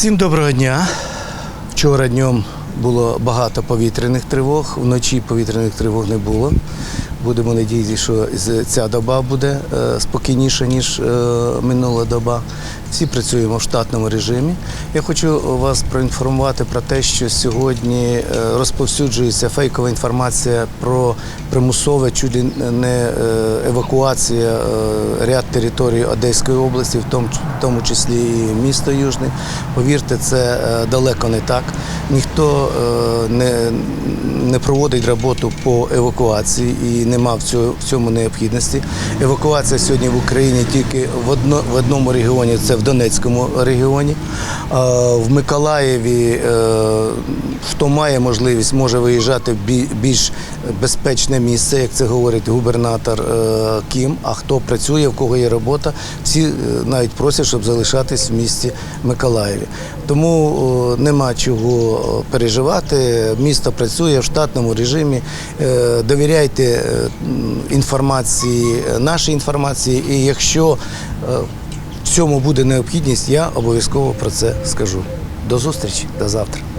Всім доброго дня. Вчора днем було багато повітряних тривог, вночі повітряних тривог не було. Будемо надіятися, що ця доба буде е, спокійніша, ніж е, минула доба. Всі працюємо в штатному режимі. Я хочу вас проінформувати про те, що сьогодні е, розповсюджується фейкова інформація про примусове ли не евакуація ряд територій Одеської області, в тому, числі і місто Южне. Повірте, це далеко не так. Ніхто не, не проводить роботу по евакуації і нема в цьому, необхідності. Евакуація сьогодні в Україні тільки в, одно, в одному регіоні, це в Донецькому регіоні. В Миколаєві, е, хто має можливість, може виїжджати в більш безпечне місце, як це говорить губернатор е, Кім. А хто працює, в кого є робота, всі е, навіть просять, щоб залишатись в місті Миколаєві. Тому е, нема чого переживати. Місто працює в штатному режимі. Е, Довіряйте е, інформації, нашої інформації, і якщо е, в цьому буде необхідність, я обов'язково про це скажу. До зустрічі, до завтра.